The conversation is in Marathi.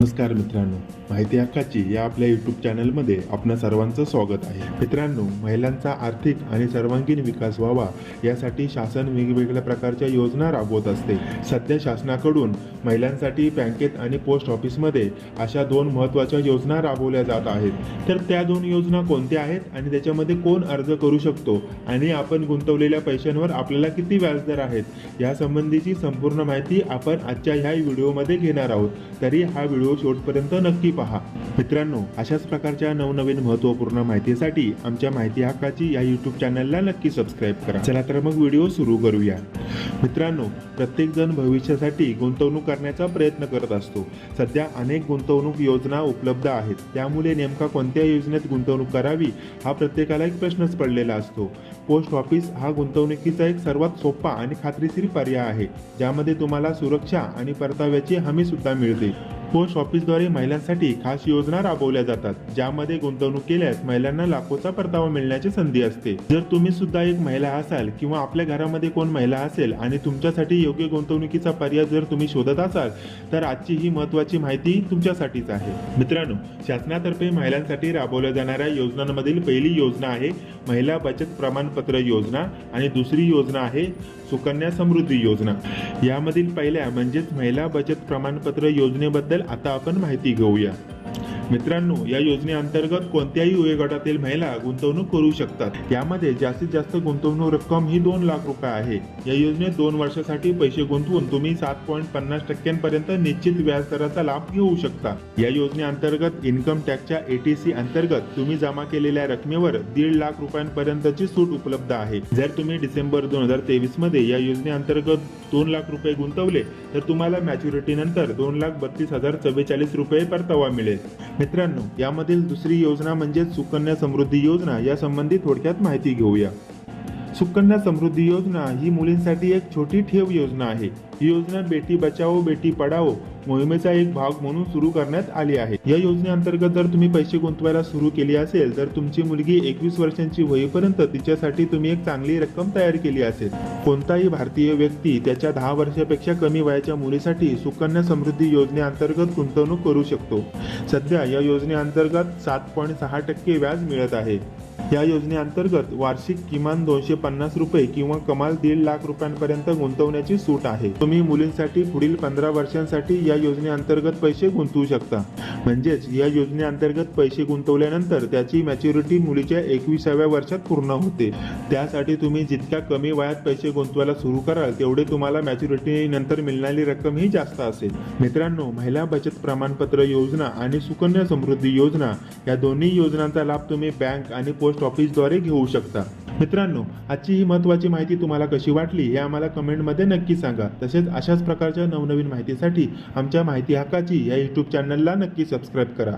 नमस्कार मित्रांनो माहिती हक्काची या आपल्या यूट्यूब चॅनलमध्ये आपणा सर्वांचं स्वागत आहे. मित्रांनो महिलांचा आर्थिक आणि सर्वांगीण विकास व्हावा यासाठी शासन वेगवेगळ्या प्रकारच्या योजना राबवत असते. सध्या शासनाकडून महिलांसाठी बँकेत आणि पोस्ट ऑफिसमध्ये अशा दोन महत्त्वाच्या योजना राबवल्या जात आहेत. तर त्या दोन योजना कोणत्या आहेत आणि त्याच्यामध्ये कोण अर्ज करू शकतो आणि आपण गुंतवलेल्या पैशांवर आपल्याला किती व्याजदर आहेत? यासंबंधीची संपूर्ण माहिती आपण आजच्या ह्या व्हिडिओमध्ये घेणार आहोत. तरी हा व्हिडिओ शेवटपर्यंत नक्की पहा. मित्रांनो अशाच प्रकारच्या नवनवीन महत्त्वपूर्ण माहितीसाठी आमच्या माहिती हक्काची या यूट्यूब चॅनलला नक्की सबस्क्राईब करा. चला तर मग व्हिडिओ सुरू करूया. मित्रांनो प्रत्येकजण भविष्यासाठी गुंतवणूक करण्याचा प्रयत्न करत असतो. सध्या अनेक गुंतवणूक योजना उपलब्ध आहेत. त्यामुळे नेमका कोणत्या योजनेत गुंतवणूक करावी हा प्रत्येकाला एक प्रश्नच पडलेला असतो. पोस्ट ऑफिस हा गुंतवणुकीचा एक सर्वात सोपा आणि खात्रीशीर पर्याय आहे. ज्यामध्ये तुम्हाला सुरक्षा आणि परताव्याची हमी सुद्धा मिळते. पोस्ट ऑफिसद्वारे महिलांसाठी खास योजना राबवल्या जातात ज्यामध्ये गुंतवणूक केल्यास महिलांना लाखोचा परतावा मिळण्याची संधी असते. जर तुम्ही सुद्धा एक महिला असाल किंवा आपल्या घरामध्ये कोण महिला असेल आणि तुमच्यासाठी योग्य गुंतवणुकीचा पर्याय जर तुम्ही शोधत असाल तर आजची ही महत्त्वाची माहिती तुमच्यासाठीच आहे. मित्रांनो शासनातर्फे महिलांसाठी राबवल्या जाणाऱ्या योजनांमधील पहिली योजना आहे महिला बचत प्रमाणपत्र योजना आणि दुसरी योजना आहे सुकन्या समृद्धी योजना. यामधील पहिल्या म्हणजेच महिला बचत प्रमाणपत्र योजनेबद्दल आता आपण माहिती घेऊया. मित्रांनो या योजनेअंतर्गत कोणत्याही वयोगटातील महिला गुंतवणूक करू शकतात. यामध्ये जास्तीत जास्त गुंतवणूक रक्कम ही दोन लाख रुपये आहे. या योजनेत दोन वर्षासाठी पैसे गुंतवून तुम्ही सात पॉईंट पन्नास टक्क्यांपर्यंत निश्चित व्याज दराचा लाभ घेऊ शकता. या योजनेअंतर्गत इन्कम टॅक्सच्या एटीसी अंतर्गत तुम्ही जमा केलेल्या रकमेवर दीड लाख रुपयांपर्यंतची सूट उपलब्ध आहे. जर तुम्ही डिसेंबर दोन हजार तेवीसमध्ये या योजनेअंतर्गत दोन लाख रुपये गुंतवले तर तुम्हाला मॅच्युरिटी नंतर दोन लाख बत्तीस हजार चव्वेचाळीस रुपये परतावा मिळेल. मित्रांनो यामधील दुसरी योजना म्हणजे सुकन्या समृद्धी योजना या संबंधी थोडक्यात माहिती घेऊया. सुकन्या समृद्धी योजना ही मुलींसाठी एक छोटी ठेव योजना आहे. ही योजना बेटी बचाओ बेटी पढाओ मोहिमेचा एक भाग म्हणून सुरू करण्यात आली आहे. या योजनेअंतर्गत जर तुम्ही पैसे गुंतवायला सुरू केली असेल तर तुमची मुलगी एकवीस वर्षांची होईपर्यंत तिच्यासाठी तुम्ही एक चांगली रक्कम तयार केली असेल. कोणताही भारतीय व्यक्ती त्याच्या दहा वर्षापेक्षा कमी वयाच्या मुलीसाठी सुकन्या समृद्धी योजनेअंतर्गत गुंतवणूक करू शकतो. सध्या या योजनेअंतर्गत सात पॉईंट सहा टक्के व्याज मिळत आहे. या योजनेअंतर्गत वार्षिक किमान दोनशे पन्नास रुपये किंवा कमाल दीड लाख रुपयांपर्यंत गुंतवण्याची सूट आहे. तुम्ही मुलींसाठी पुढील पंधरा वर्षांसाठी या योजनेअंतर्गत पैसे गुंतवू शकता. म्हणजेच या योजनेअंतर्गत पैसे गुंतवल्यानंतर त्याची मॅच्युरिटी मुलीच्या एकविसाव्या वर्षात पूर्ण होते. त्यासाठी तुम्ही जितक्या कमी वयात पैसे गुंतवायला सुरू कराल तेवढे तुम्हाला मॅच्युरिटी नंतर मिळणारी रक्कम ही जास्त असेल. मित्रांनो महिला बचत प्रमाणपत्र योजना आणि सुकन्या समृद्धी योजना या दोन्ही योजनांचा लाभ तुम्ही बँक आणि पोस्ट ऑफिसद्वारे घेऊ शकता. मित्रांनो आजची ही महत्त्वाची माहिती तुम्हाला कशी वाटली हे आम्हाला कमेंटमध्ये नक्की सांगा. तसेच अशाच प्रकारच्या नवनवीन माहितीसाठी आमच्या माहिती हक्काची या यूट्यूब चॅनलला नक्की सबस्क्राईब करा.